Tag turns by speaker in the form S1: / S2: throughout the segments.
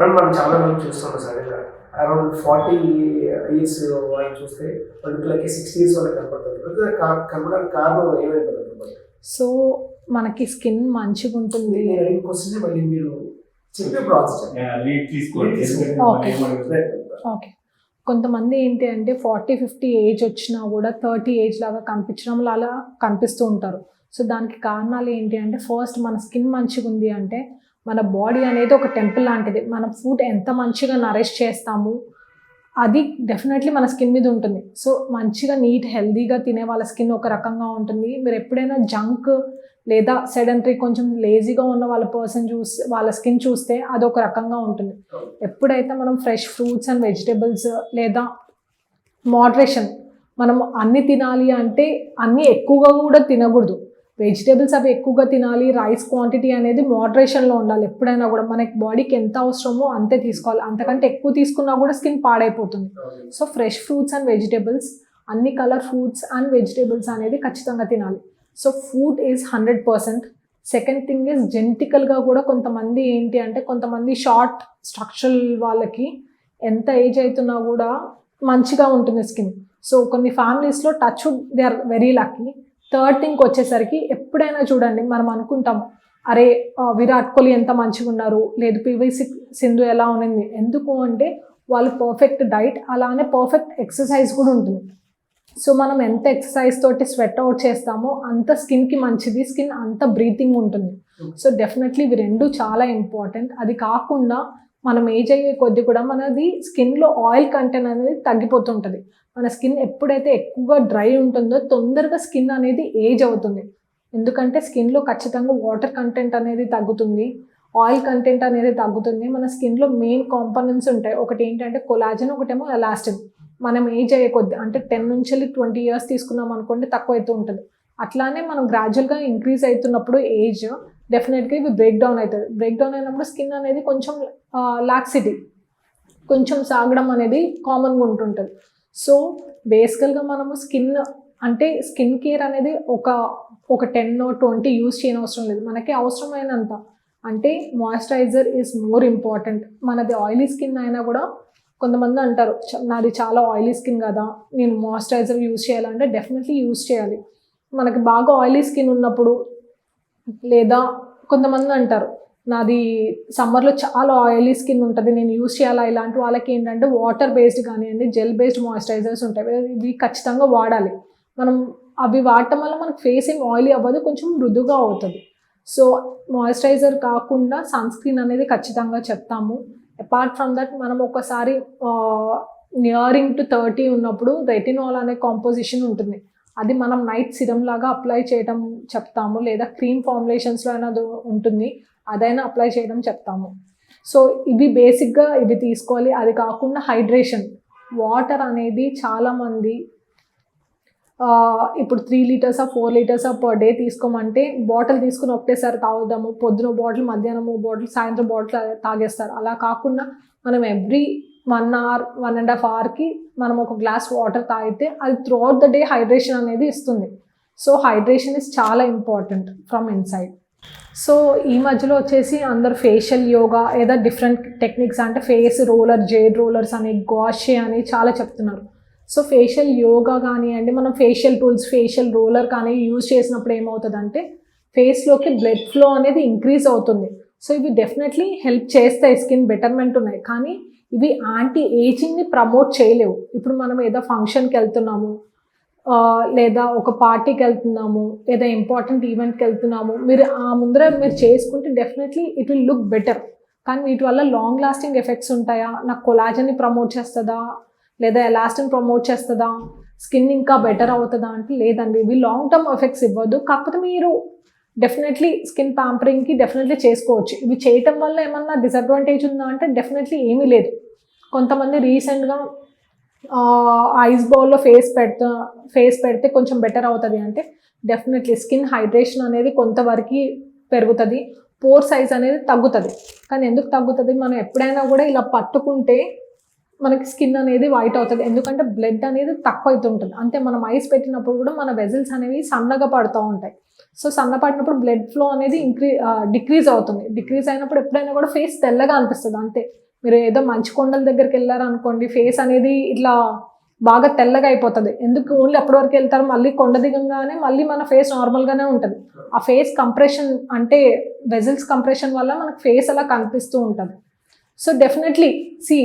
S1: మనం మనం చాలా మంది చూస్తున్నాం సడన్గా అరౌండ్ ఫార్టీ ఇయర్స్ వాళ్ళు చూస్తే వాళ్ళకి సిక్స్టీ ఇయర్స్ వాళ్ళకి కనపడుతుంది. కా- కనపడడానికి కారణం ఏమైపోతుంది
S2: సో మనకి స్కిన్ మంచిగా ఉంటుంది.
S1: క్వశ్చన్ మళ్ళీ మీరు చెప్పే ప్రాసెస్?
S2: ఓకే కొంతమంది ఏంటి అంటే ఫార్టీ ఫిఫ్టీ ఏజ్ వచ్చినా కూడా థర్టీ ఏజ్ లాగా కనిపించడం అలా కనిపిస్తూ ఉంటారు. సో దానికి కారణాలు ఏంటి అంటే ఫస్ట్ మన స్కిన్ మంచిగా ఉంది అంటే మన బాడీ అనేది ఒక టెంపుల్ లాంటిది. మన ఫుడ్ ఎంత మంచిగా నరిష్ చేస్తాము అది డెఫినెట్లీ మన స్కిన్ మీద ఉంటుంది. సో మంచిగా నీట్ హెల్దీగా తినే వాళ్ళ స్కిన్ ఒక రకంగా ఉంటుంది. మీరు ఎప్పుడైనా జంక్ లేదా సెడెంటరీ కొంచెం లేజీగా ఉన్న వాళ్ళ పర్సన్ చూస్తే వాళ్ళ స్కిన్ చూస్తే అది ఒక రకంగా ఉంటుంది. ఎప్పుడైతే మనం ఫ్రెష్ ఫ్రూట్స్ అండ్ వెజిటేబుల్స్ లేదా మోడరేషన్ మనం అన్ని తినాలి అంటే అన్నీ ఎక్కువగా కూడా తినకూడదు. వెజిటేబుల్స్ అవి ఎక్కువగా తినాలి రైస్ క్వాంటిటీ అనేది మోడరేషన్లో ఉండాలి. ఎప్పుడైనా కూడా మనకి బాడీకి ఎంత అవసరమో అంతే తీసుకోవాలి. అంతకంటే ఎక్కువ తీసుకున్నా కూడా స్కిన్ పాడైపోతుంది. So fresh fruits and vegetables అన్ని కలర్ ఫ్రూట్స్ అండ్ వెజిటేబుల్స్ అనేది ఖచ్చితంగా తినాలి. So food is hundred percent second thing is జెనెటికల్గా కూడా కొంతమంది ఏంటి అంటే కొంతమంది షార్ట్ స్ట్రక్చరల్ వాళ్ళకి ఎంత ఏజ్ అవుతున్నా కూడా మంచిగా ఉంటుంది స్కిన్ సో కొన్ని ఫ్యామిలీస్లో touch they are very lucky third thing వచ్చేసరికి ఎప్పుడైనా చూడండి మనం అనుకుంటాం అరే విరాట్ కోహ్లీ ఎంత మంచిగా ఉన్నారు లేదు పివి సింధు ఎలా ఉన్నింది ఎందుకు అంటే వాళ్ళు పర్ఫెక్ట్ డైట్ అలానే పర్ఫెక్ట్ ఎక్సర్సైజ్ కూడా ఉంటుంది. సో మనం ఎంత ఎక్సర్సైజ్ తోటి స్వెట్ అవుట్ చేస్తామో అంత స్కిన్కి మంచిది స్కిన్ అంత బ్రీతింగ్ ఉంటుంది. సో డెఫినెట్లీ ఇవి రెండు చాలా ఇంపార్టెంట్ అది కాకుండా మనం ఏజ్ అయ్యే కొద్ది కూడా మనది స్కిన్లో ఆయిల్ కంటెంట్ అనేది తగ్గిపోతుంటుంది. మన స్కిన్ ఎప్పుడైతే ఎక్కువగా డ్రై ఉంటుందో తొందరగా స్కిన్ అనేది ఏజ్ అవుతుంది. ఎందుకంటే స్కిన్లో ఖచ్చితంగా వాటర్ కంటెంట్ అనేది తగ్గుతుంది. ఆయిల్ కంటెంట్ అనేది తగ్గుతుంది. మన స్కిన్లో మెయిన్ కాంపోనెంట్స్ ఉంటాయి. ఒకటి ఏంటంటే కొలాజన్ ఒకటేమో ఎలాస్టిన్ మనం ఏజ్ అయ్యే కొద్ది అంటే టెన్ నుంచి ట్వంటీ ఇయర్స్ తీసుకున్నాం అనుకోండి తక్కువ అవుతూ ఉంటుంది. అట్లానే మనం గ్రాడ్యువల్గా ఇంక్రీజ్ అవుతున్నప్పుడు ఏజ్ డెఫినెట్గా ఇవి బ్రేక్ డౌన్ అవుతుంది. బ్రేక్ డౌన్ అయినప్పుడు స్కిన్ అనేది కొంచెం లాక్సిటీ కొంచెం సాగడం అనేది కామన్గా ఉంటుంటుంది. సో బేసికల్గా మనము స్కిన్ అంటే స్కిన్ కేర్ అనేది ఒక ఒక టెన్ ట్వంటీ యూస్ చేయని అవసరం లేదు. మనకి అవసరమైనంత. అంటే మాయిశ్చరైజర్ ఈజ్ మోర్ ఇంపార్టెంట్ మనది ఆయిలీ స్కిన్ అయినా కూడా కొంతమంది అంటారు నాది చాలా ఆయిలీ స్కిన్ కదా నేను మాయిశ్చరైజర్ యూస్ చేయాలంటే డెఫినెట్లీ యూస్ చేయాలి. మనకి బాగా ఆయిలీ స్కిన్ ఉన్నప్పుడు లేదా కొంతమంది అంటారు నాది సమ్మర్లో చాలా ఆయిలీ స్కిన్ ఉంటుంది నేను యూస్ చేయాలా? ఇలాంటి వాళ్ళకి ఏంటంటే వాటర్ బేస్డ్ కానివ్వండి జెల్ బేస్డ్ మాయిశ్చరైజర్స్ ఉంటాయి. ఇవి ఖచ్చితంగా వాడాలి. మనం అవి వాడటం వల్ల మనకు ఫేస్ ఏం ఆయిలీ అవ్వదు కొంచెం మృదుగా అవుతుంది. సో మాయిశ్చరైజర్ కాకుండా సన్ స్క్రీన్ అనేది ఖచ్చితంగా చెప్తాము. అపార్ట్ ఫ్రమ్ దట్ మనం ఒకసారి నియరింగ్ టు థర్టీ ఉన్నప్పుడు రెటినాల్ అనే కాంపోజిషన్ ఉంటుంది. అది మనం నైట్ సిరం లాగా అప్లై చేయడం చెప్తాము లేదా క్రీమ్ ఫార్ములేషన్స్లో అయినా అది ఉంటుంది అదైనా అప్లై చేయడం చెప్తాము. సో ఇవి బేసిక్గా ఇవి తీసుకోవాలి. అది కాకుండా హైడ్రేషన్. వాటర్ అనేది చాలామంది ఇప్పుడు three litres four litres per day తీసుకోమంటే bottle తీసుకుని ఒకటేసారి తాగుదాము పొద్దున బాటిల్ మధ్యాహ్నం బాటిల్ సాయంత్రం బాటిల్ తాగేస్తారు. అలా కాకుండా మనం every one hour one and half అవర్కి మనం ఒక గ్లాస్ వాటర్ తాగితే అది త్రూఅవుట్ ద డే హైడ్రేషన్ అనేది ఇస్తుంది. సో హైడ్రేషన్ ఇస్ చాలా ఇంపార్టెంట్ ఫ్రమ్ ఇన్సైడ్ సో ఈ మధ్యలో వచ్చేసి అందరు ఫేషియల్ యోగా ఏదో డిఫరెంట్ టెక్నిక్స్ అంటే ఫేస్ రోలర్ జేడ్ రోలర్స్ అని గాషే అని చాలా చెప్తున్నారు. సో ఫేషియల్ యోగా కానివ్వండి మనం ఫేషియల్ టూల్స్ ఫేషియల్ రోలర్ కానీ యూజ్ చేసినప్పుడు ఏమవుతుందంటే ఫేస్లోకి బ్లడ్ ఫ్లో అనేది ఇంక్రీజ్ అవుతుంది. సో ఇవి డెఫినెట్లీ హెల్ప్ చేస్తాయి స్కిన్ బెటర్మెంట్ ఉన్నాయి. కానీ ఇవి యాంటీ ఏజింగ్ని ప్రమోట్ చేయలేవు. ఇప్పుడు మనం ఏదో ఫంక్షన్కి వెళ్తున్నాము లేదా ఒక పార్టీకి వెళ్తున్నాము లేదా ఇంపార్టెంట్ ఈవెంట్కి వెళ్తున్నాము మీరు ఆ ముందర మీరు చేసుకుంటే definitely it will look better కానీ వీటి వల్ల లాంగ్ లాస్టింగ్ ఎఫెక్ట్స్ ఉంటాయా? నాకు కొలాజన్ని ప్రమోట్ చేస్తుందా? లేదా ఎలాస్టిన్ ప్రమోట్ చేస్తుందా? స్కిన్ ఇంకా బెటర్ అవుతుందా అంటే లేదండి. ఇవి లాంగ్ టర్మ్ ఎఫెక్ట్స్ ఇవ్వద్దు కాకపోతే మీరు డెఫినెట్లీ స్కిన్ ప్యాంపరింగ్కి డెఫినెట్లీ చేసుకోవచ్చు. ఇవి చేయటం వల్ల ఏమన్నా డిసడ్వాంటేజ్ ఉందా అంటే డెఫినెట్లీ ఏమీ లేదు. కొంతమంది రీసెంట్గా ఐస్ బౌల్లో ఫేస్ పెడతా ఫేస్ పెడితే కొంచెం బెటర్ అవుతుంది అంటే డెఫినెట్లీ స్కిన్ హైడ్రేషన్ అనేది కొంతవరకు పెరుగుతుంది. పోర్ సైజ్ అనేది తగ్గుతుంది. కానీ ఎందుకు తగ్గుతుంది? మనం ఎప్పుడైనా కూడా ఇలా పట్టుకుంటే మనకి స్కిన్ అనేది వైట్ అవుతుంది. ఎందుకంటే బ్లడ్ అనేది తక్కువ అవుతుంటుంది అంతే మనం ఐస్ పెట్టినప్పుడు కూడా మన వెజిల్స్ అనేవి సన్నగా పడుతూ ఉంటాయి. సో సన్నపడినప్పుడు బ్లడ్ ఫ్లో అనేది ఇంక్రీ డిక్రీజ్ అవుతుంది. డిక్రీజ్ అయినప్పుడు ఎప్పుడైనా కూడా ఫేస్ తెల్లగా అనిపిస్తుంది. అంతే. మీరు ఏదో మంచి కొండల దగ్గరికి వెళ్ళారనుకోండి ఫేస్ అనేది ఇట్లా బాగా తెల్లగా అయిపోతుంది. ఎందుకు? ఓన్లీ అప్పటి వరకు వెళ్తారు. మళ్ళీ కొండ దిగంగానే మళ్ళీ మన ఫేస్ నార్మల్గానే ఉంటుంది. ఆ ఫేస్ కంప్రెషన్ అంటే వెజిల్స్ కంప్రెషన్ వల్ల మనకు ఫేస్ అలా కనిపిస్తూ ఉంటుంది. సో డెఫినెట్లీ సి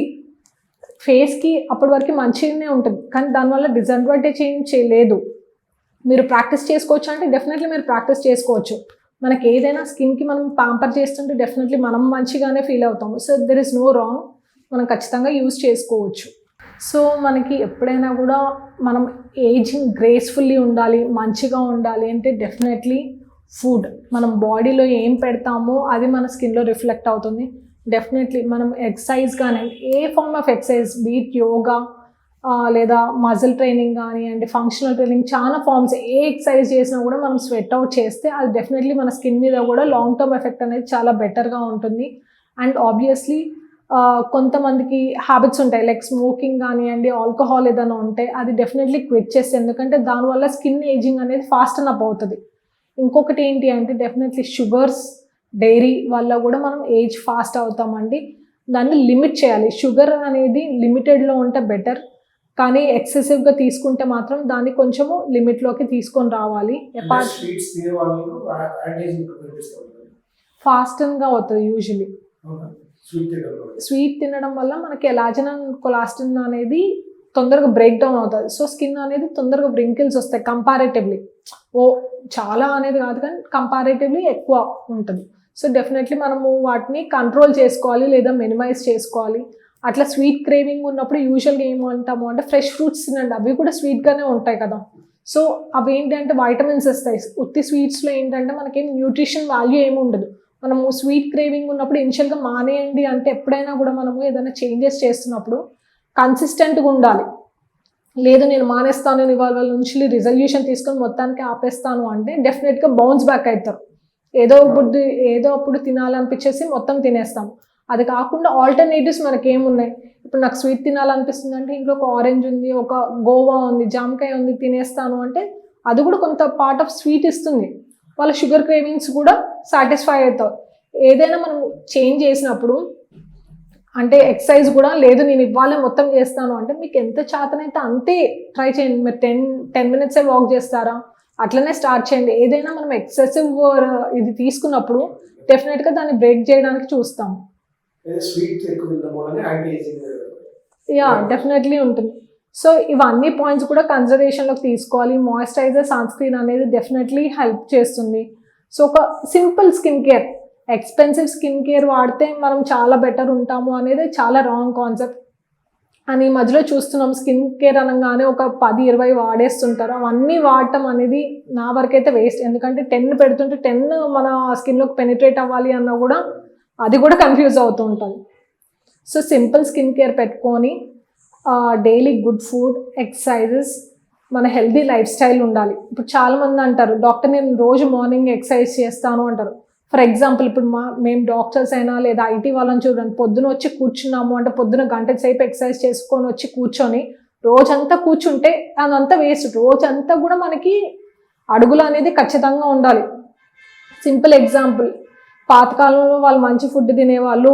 S2: ఫేస్కి అప్పటి వరకు మంచిగానే ఉంటుంది. కానీ దానివల్ల డిసడ్వాంటేజ్ ఏం చేయలేదు మీరు ప్రాక్టీస్ చేసుకోవచ్చు అంటే డెఫినెట్లీ మీరు ప్రాక్టీస్ చేసుకోవచ్చు. మనకి ఏదైనా స్కిన్కి మనం పాంపర్ చేస్తుంటే డెఫినెట్లీ మనం మంచిగానే ఫీల్ అవుతాము. So there is no wrong మనం ఖచ్చితంగా యూజ్ చేసుకోవచ్చు. సో మనకి ఎప్పుడైనా కూడా మనం ఏజింగ్ గ్రేస్ఫుల్లీ ఉండాలి మంచిగా ఉండాలి అంటే డెఫినెట్లీ ఫుడ్ మనం బాడీలో ఏం పెడతామో అది మన స్కిన్లో రిఫ్లెక్ట్ అవుతుంది. డెఫినెట్లీ మనం ఎక్సర్సైజ్ కానీ a form of exercise be it yoga లేదా మజిల్ ట్రైనింగ్ కానీ అంటే ఫంక్షనల్ ట్రైనింగ్ చాలా ఫార్మ్స్ ఏ ఎక్సర్సైజ్ చేసినా కూడా మనం స్వెట్ అవుట్ చేస్తే అది డెఫినెట్లీ మన స్కిన్ మీద కూడా లాంగ్ టర్మ్ ఎఫెక్ట్ అనేది చాలా బెటర్గా ఉంటుంది. అండ్ ఆబ్వియస్లీ కొంతమందికి హ్యాబిట్స్ ఉంటాయి లైక్ స్మోకింగ్ కానివ్వండి ఆల్కహాల్ ఏదైనా ఉంటే అది డెఫినెట్లీ క్విట్ చేస్తే ఎందుకంటే దానివల్ల స్కిన్ ఏజింగ్ అనేది ఫాస్ట్ అప్ అవుతుంది. ఇంకొకటి ఏంటి అంటే డెఫినెట్లీ షుగర్స్ డైరీ వల్ల కూడా మనం ఏజ్ ఫాస్ట్ అవుతామండి. దాన్ని లిమిట్ చేయాలి. షుగర్ అనేది లిమిటెడ్లో ఉంటే బెటర్. కానీ ఎక్సెసివ్గా తీసుకుంటే మాత్రం దాన్ని కొంచెము లిమిట్లోకి తీసుకొని రావాలి. ఫాస్ట్గా అవుతుంది యూజువలీ.
S1: స్వీట్ తినడం వల్ల.
S2: మనకి ఎలాజినన్ కొలాస్టిన్ అనేది తొందరగా బ్రేక్ డౌన్ అవుతుంది సో స్కిన్ అనేది తొందరగా బ్రింకిల్స్ వస్తాయి కంపారేటివ్లీ ఓ చాలా అనేది కాదు కానీ కంపారేటివ్లీ ఎక్కువ ఉంటుంది. సో డెఫినెట్లీ మనము వాటిని కంట్రోల్ చేసుకోవాలి లేదా మినిమైజ్ చేసుకోవాలి. అట్లా స్వీట్ క్రేవింగ్ ఉన్నప్పుడు యూజువల్గా ఏమంటాము అంటే ఫ్రెష్ ఫ్రూట్స్ తినండి. అవి కూడా స్వీట్గానే ఉంటాయి కదా. సో అవి ఏంటంటే వైటమిన్స్ ఇస్తాయి ఉత్తి స్వీట్స్లో ఏంటంటే మనకేం న్యూట్రిషన్ వాల్యూ ఏమి ఉండదు. మనము స్వీట్ క్రేవింగ్ ఉన్నప్పుడు ఇనిషియల్గా మానేయండి అంటే ఎప్పుడైనా కూడా మనము ఏదైనా చేంజెస్ చేస్తున్నప్పుడు కన్సిస్టెంట్గా ఉండాలి. లేదు నేను మానేస్తాను నేను ఇవాళ నుంచి రిజల్యూషన్ తీసుకొని మొత్తానికి ఆపేస్తాను అంటే డెఫినెట్గా బౌన్స్ బ్యాక్ అవుతారు. ఏదో బుద్ధి ఏదో అప్పుడు తినాలనిపించేసి మొత్తం తినేస్తాం. అది కాకుండా ఆల్టర్నేటివ్స్ మనకి ఏమున్నాయి ఇప్పుడు నాకు స్వీట్ తినాలనిపిస్తుంది అంటే ఇంట్లో ఒక ఆరెంజ్ ఉంది ఒక గోవా ఉంది జామకాయ ఉంది తినేస్తాను అంటే అది కూడా కొంత పార్ట్ ఆఫ్ స్వీట్ ఇస్తుంది. వాళ్ళ షుగర్ క్రేవింగ్స్ కూడా సాటిస్ఫై అవుతావు ఏదైనా మనం చేంజ్ చేసినప్పుడు అంటే ఎక్సర్సైజ్ కూడా లేదు నేను ఇవ్వాలి మొత్తం చేస్తాను అంటే మీకు ఎంత చేతనైతే అంతే ట్రై చేయండి. మీరు టెన్ టెన్ మినిట్సే వాక్ చేస్తారా? అట్లనే స్టార్ట్ చేయండి. ఏదైనా మనం ఎక్సెసివ్ ఇది తీసుకున్నప్పుడు డెఫినెట్గా దాన్ని బ్రేక్ చేయడానికి చూస్తాం. యా డెఫినెట్లీ ఉంటుంది. సో ఇవన్నీ పాయింట్స్ కూడా కన్సిడరేషన్లోకి తీసుకోవాలి. మాయిశ్చరైజర్ సన్ స్క్రీన్ అనేది డెఫినెట్లీ హెల్ప్ చేస్తుంది. సో ఒక simple skin care expensive skin care వాడితే మనం చాలా బెటర్ ఉంటాము అనేది చాలా రాంగ్ కాన్సెప్ట్ అని మధ్యలో చూస్తున్నాం. స్కిన్ కేర్ అనగానే ఒక పది ఇరవై వాడేస్తుంటారు. అవన్నీ వాడటం అనేది నా వరకైతే వేస్ట్. ఎందుకంటే టెన్ పెడుతుంటే టెన్ మన స్కిన్లోకి పెనిట్రేట్ అవ్వాలి అన్నా కూడా అది కూడా కన్ఫ్యూజ్ అవుతూ ఉంటుంది. సో సింపుల్ స్కిన్ కేర్ పెట్టుకొని డైలీ గుడ్ ఫుడ్ ఎక్సర్సైజెస్ మన హెల్దీ లైఫ్ స్టైల్ ఉండాలి. ఇప్పుడు చాలామంది అంటారు డాక్టర్ నేను రోజు మార్నింగ్ ఎక్సర్సైజ్ చేస్తాను అంటారు. ఫర్ ఎగ్జాంపుల్ ఇప్పుడు మా మేము డాక్టర్స్ అయినా లేదా ఐటీ వాళ్ళని చూడండి పొద్దున వచ్చి కూర్చున్నాము అంటే పొద్దున గంట సేపు ఎక్సర్సైజ్ చేసుకొని వచ్చి కూర్చొని రోజంతా కూర్చుంటే అదంతా వేస్ట్ రోజంతా కూడా మనకి అడుగులు అనేది ఖచ్చితంగా ఉండాలి. సింపుల్ ఎగ్జాంపుల్ పాతకాలంలో వాళ్ళు మంచి ఫుడ్ తినేవాళ్ళు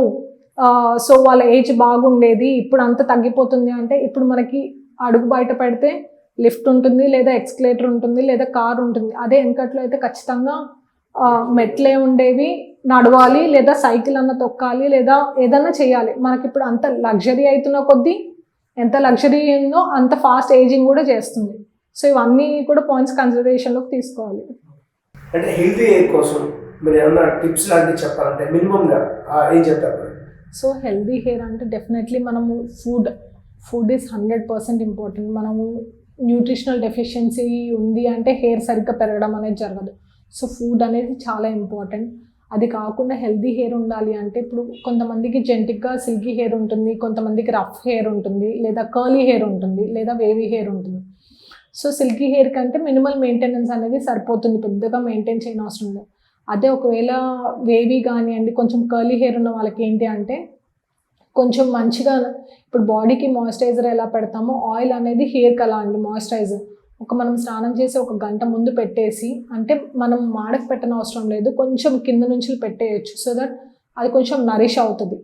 S2: సో వాళ్ళ ఏజ్ బాగుండేది ఇప్పుడు అంత తగ్గిపోతుంది అంటే ఇప్పుడు మనకి అడుగు బయట పెడితే లిఫ్ట్ ఉంటుంది లేదా ఎక్స్కలేటర్ ఉంటుంది లేదా కార్ ఉంటుంది. అదే వెనకట్లో అయితే ఖచ్చితంగా మెట్లే ఉండేవి నడవాలి లేదా సైకిల్ అన్న తొక్కాలి లేదా ఏదన్నా చేయాలి. మనకి ఇప్పుడు అంత లగ్జరీ అవుతున్న కొద్దీ ఎంత లగ్జరీ ఉందో అంత ఫాస్ట్ ఏజింగ్ కూడా చేస్తుంది. సో ఇవన్నీ కూడా పాయింట్స్ కన్సిడరేషన్లోకి తీసుకోవాలి.
S1: అంటే హెల్తీ ఎయిర్ కోసం మీరు ఏమన్నా టిప్స్ లాంటివి చెప్పాలంటే మినిమంగా ఏం చెప్తారు?
S2: సో హెల్దీ హెయిర్ అంటే డెఫినెట్లీ మనము food food is hundred percent important. మనము న్యూట్రిషనల్ డెఫిషియన్సీ ఉంది అంటే హెయిర్ సరిగ్గా పెరగడం అనేది జరగదు. సో ఫుడ్ అనేది చాలా ఇంపార్టెంట్ అది కాకుండా హెల్దీ హెయిర్ ఉండాలి అంటే ఇప్పుడు కొంతమందికి జెంటిక్గా సిల్కీ హెయిర్ ఉంటుంది కొంతమందికి రఫ్ హెయిర్ ఉంటుంది లేదా కర్లీ హెయిర్ ఉంటుంది లేదా వేవీ హెయిర్ ఉంటుంది. సో సిల్కీ హెయిర్ కంటే మినిమల్ మెయింటెనెన్స్ అనేది సరిపోతుంది పెద్దగా మెయింటైన్ చేయని అవసరం లేదు. అదే ఒకవేళ వేవీ కానివ్వండి కొంచెం కర్లీ హెయిర్ ఉన్న వాళ్ళకి ఏంటి అంటే కొంచెం మంచిగా ఇప్పుడు బాడీకి మాయిశ్చరైజర్ ఎలా పెడతామో ఆయిల్ అనేది హెయిర్కి అలా అండి మాయిశ్చరైజర్ ఒక మనం స్నానం చేసి ఒక గంట ముందు పెట్టేసి అంటే మనం మాడకు పెట్టనవసరం లేదు కొంచెం కింద నుంచి పెట్టేయచ్చు సో దట్ అది కొంచెం నరిష్ అవుతుంది.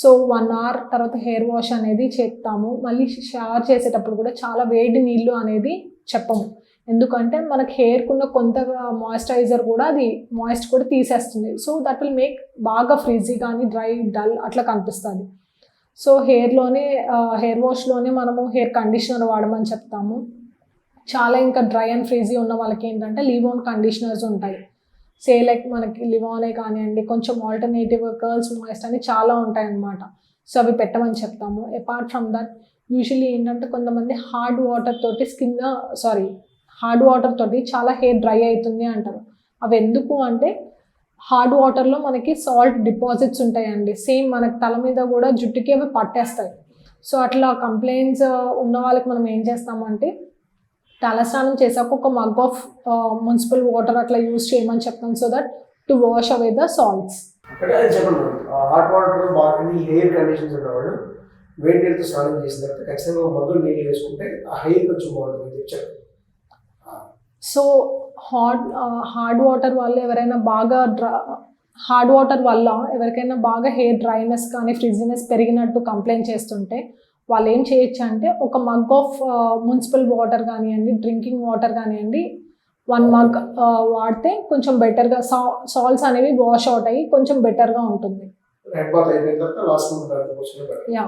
S2: సో వన్ అవర్ తర్వాత హెయిర్ వాష్ అనేది చేస్తాము. మళ్ళీ షవర్ చేసేటప్పుడు కూడా చాలా వేడి నీళ్ళు అనేది చెప్పము. ఎందుకంటే మనకి హెయిర్కున్న కొంత మాయిశ్చరైజర్ కూడా అది మాయిస్ట్ కూడా తీసేస్తుంది. సో దట్ విల్ మేక్ బాగా ఫ్రిజీ కానీ డ్రై డల్ అట్లా కనిపిస్తుంది. సో హెయిర్లోనే హెయిర్ వాష్లోనే మనము హెయిర్ కండిషనర్ వాడమని చెప్తాము. చాలా ఇంకా డ్రై అండ్ ఫ్రీజీ ఉన్న వాళ్ళకి ఏంటంటే లివోన్ కండిషనర్స్ ఉంటాయి. సే లైక్ మనకి లివోనే కానివ్వండి కొంచెం ఆల్టర్నేటివ్ కర్ల్స్ మాయిస్ట్ అని చాలా ఉంటాయి అన్నమాట సో అవి పెట్టమని చెప్తాము. అపార్ట్ ఫ్రమ్ దట్ యూజువలీ ఏంటంటే కొంతమంది హార్డ్ వాటర్ తోటి స్కిన్ సారీ హార్డ్ వాటర్ తోటి చాలా హెయిర్ డ్రై అవుతుంది అంటారు. అవి ఎందుకు అంటే హార్డ్ వాటర్లో మనకి సాల్ట్ డిపాజిట్స్ ఉంటాయండి. సేమ్ మనకి తల మీద కూడా జుట్టుకి అవి పట్టేస్తాయి. సో అట్లా కంప్లైంట్స్ uh, ఉన్న వాళ్ళకి మనం ఏం చేస్తామంటే తలస్నానం చేసాక ఒక మగ్ ఆఫ్ మున్సిపల్ వాటర్ అట్లా యూస్ చేయమని చెప్తాం so that to wash away the salts
S1: అంటే అది చెప్పండి హాట్ వాటర్ బాగా హెయిర్ కండిషన్స్ ఉన్నవాళ్ళు వేడి నీళ్ళతో స్నానం చేసిన తర్వాత ఖచ్చితంగా మగ్గులు నీళ్ళు వేసుకుంటే ఆ హెయిర్ కొంచెం బాగుంటుంది అని చెప్పి చెప్పండి
S2: సో హాట్ హార్డ్ వాటర్ వల్ల ఎవరైనా బాగా డ్రా హార్డ్ వాటర్ వల్ల ఎవరికైనా బాగా హెయిర్ డ్రైనెస్ కానీ ఫ్రిజినెస్ పెరిగినట్టు కంప్లైంట్ చేస్తుంటే వాళ్ళు ఏం చేయొచ్చు అంటే ఒక మగ్ ఆఫ్ మున్సిపల్ వాటర్ కానివ్వండి డ్రింకింగ్ వాటర్ కానివ్వండి వన్ మగ్ వాడితే కొంచెం బెటర్గా సా సాల్ట్స్ అనేవి వాష్ అవుట్ అయ్యి కొంచెం బెటర్గా ఉంటుంది. యా